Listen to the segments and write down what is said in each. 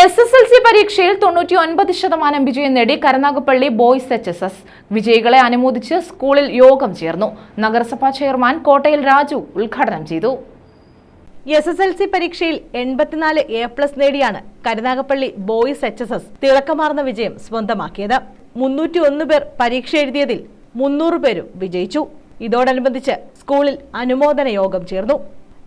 S S L C പരീക്ഷയിൽ തൊണ്ണൂറ്റി ഒൻപത് ശതമാനം വിജയം നേടി Karunagappally boys H S S വിജയികളെ അനുമോദിച്ച് സ്കൂളിൽ യോഗം ചേർന്നു. നഗരസഭാ ചെയർമാൻ കോട്ടയിൽ രാജു ഉദ്ഘാടനം ചെയ്തു. എസ് എസ് എൽ സി പരീക്ഷയിൽ എൺപത്തിനാല് എ പ്ലസ് നേടിയാണ് Karunagappally boys H S S തിളക്കമാർന്ന വിജയം സ്വന്തമാക്കിയത്. മുന്നൂറ്റി ഒന്ന് പേർ പരീക്ഷ എഴുതിയതിൽ മുന്നൂറ് പേരും വിജയിച്ചു. ഇതോടനുബന്ധിച്ച് സ്കൂളിൽ അനുമോദന യോഗം ചേർന്നു.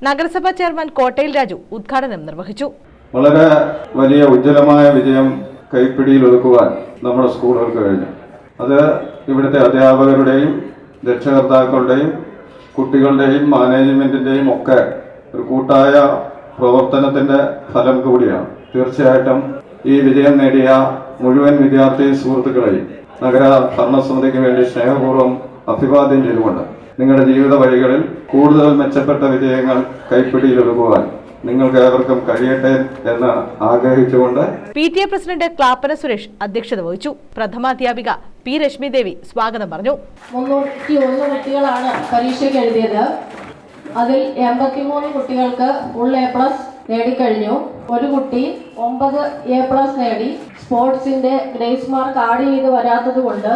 നഗരസഭാ ചെയർമാൻ കോട്ടയിൽ രാജു ഉദ്ഘാടനം നിർവഹിച്ചു. വളരെ വലിയ ഉജ്ജ്വലമായ വിജയം കൈപ്പിടിയിൽ ഒതുക്കുവാൻ നമ്മുടെ സ്കൂളുകൾക്ക് കഴിഞ്ഞു. അത് ഇവിടുത്തെ അധ്യാപകരുടെയും രക്ഷകർത്താക്കളുടെയും കുട്ടികളുടെയും മാനേജ്മെന്റിന്റെയും ഒക്കെ ഒരു കൂട്ടായ പ്രവർത്തനത്തിന്റെ ഫലം കൂടിയാണ്. തീർച്ചയായിട്ടും ഈ വിജയം നേടിയ മുഴുവൻ വിദ്യാർത്ഥി സുഹൃത്തുക്കളെയും നഗര ഭരണസമിതിക്ക് വേണ്ടി സ്നേഹപൂർവം അഭിവാദ്യം ചെയ്തുകൊണ്ട് നിങ്ങളുടെ ജീവിത വഴികളിൽ കൂടുതൽ മെച്ചപ്പെട്ട വിജയങ്ങൾ കൈപ്പിടിയിൽ ഒതുക്കുവാൻ നിങ്ങൾക്ക് ഏവർക്കും കഴിയട്ടെ എന്ന് ആഗ്രഹിച്ചുകൊണ്ട് P T A president Clappana Suresh അധ്യക്ഷത വഹിച്ചു. പ്രഥമാധ്യാപിക പി രശ്മി ദേവി സ്വാഗതം പറഞ്ഞു. മുന്നൂറ്റി ഒന്ന് കുട്ടികളാണ് പരീക്ഷയ്ക്ക് എഴുതിയത്. അതിൽ എൺപത്തിമൂന്ന് കുട്ടികൾക്ക് ഫുൾ എ പ്ലസ് നേടിക്കഴിഞ്ഞു. ഒരു കുട്ടി ഒമ്പത് എ പ്ലസ് നേടി. സ്പോർട്സിന്റെ ഗ്രേസ് മാർക്ക് ആഡ് ചെയ്ത് വരാത്തത് കൊണ്ട്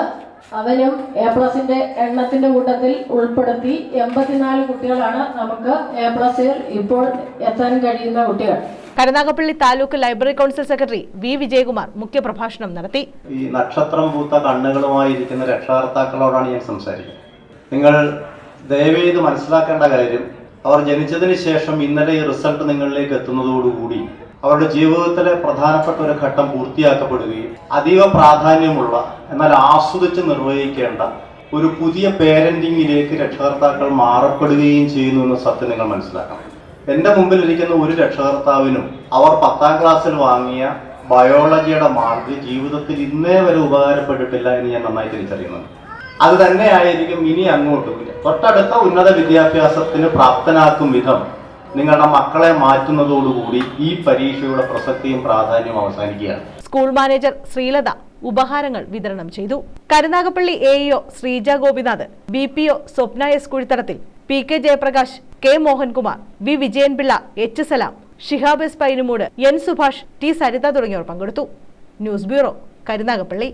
അവനും എ പ്ലസിന്റെ എണ്ണത്തിന്റെ കൂട്ടത്തിൽ ഉൾപ്പെടുത്തി എൺപത്തിനാല് കുട്ടികളാണ് നമുക്ക് എ പ്ലസിൽ ഇപ്പോൾ എത്താൻ കഴിയുന്ന കുട്ടികൾ. Karunagappally taluk library council secretary V Vijayakumar മുഖ്യപ്രഭാഷണം നടത്തി. ഈ നക്ഷത്രം പൂത്ത കണ്ണുകളുമായി ഇരിക്കുന്ന രക്ഷകർത്താക്കളോടാണ് ഞാൻ സംസാരിക്കുന്നത്. നിങ്ങൾ ദയവേത് മനസ്സിലാക്കേണ്ട കാര്യം അവർ ജനിച്ചതിന് ശേഷം ഇന്നലെ ഈ റിസൾട്ട് നിങ്ങളിലേക്ക് എത്തുന്നതോടുകൂടി അവരുടെ ജീവിതത്തിലെ പ്രധാനപ്പെട്ട ഒരു ഘട്ടം പൂർത്തിയാക്കപ്പെടുകയും അതീവ പ്രാധാന്യമുള്ള എന്നാൽ ആസ്വദിച്ച് നിർവഹിക്കേണ്ട ഒരു പുതിയ പേരന്റിങ്ങിലേക്ക് രക്ഷകർത്താക്കൾ മാറപ്പെടുകയും ചെയ്യുന്നു എന്ന സത്യം നിങ്ങൾ മനസ്സിലാക്കണം. എന്റെ മുമ്പിൽ ഇരിക്കുന്ന ഒരു രക്ഷകർത്താവിനും അവർ പത്താം ക്ലാസ്സിൽ വാങ്ങിയ ബയോളജിയുടെ മാർക്ക് ജീവിതത്തിൽ ഇന്നേ വരെ ഉപകാരപ്പെട്ടിട്ടില്ല എന്ന് ഞാൻ നന്നായി തിരിച്ചറിയുന്നുണ്ട് അത് തന്നെയായിരിക്കും ഇനി അങ്ങോട്ടും തൊട്ടടുത്ത ഉന്നത വിദ്യാഭ്യാസത്തിന് പ്രാപ്തനാക്കും വിധം നിങ്ങളുടെ മക്കളെ മാറ്റുന്നതോടുകൂടി ഈ പരീക്ഷയുടെ പ്രസക്തിയും പ്രാധാന്യവും അവസാനിക്കുകയാണ്. സ്കൂൾ മാനേജർ ശ്രീലത ഉപഹാരങ്ങൾ വിതരണം ചെയ്തു. Karunagappally A EO Sreeja Gopinath B P O Swapna S Kuzhithadathil P K Jayaprakash K Mohankumar V Vijayanpillai H Salam Shihab S Painumoodu N Subhash T Saritha തുടങ്ങിയവർ പങ്കെടുത്തു. News bureau Karunagappally.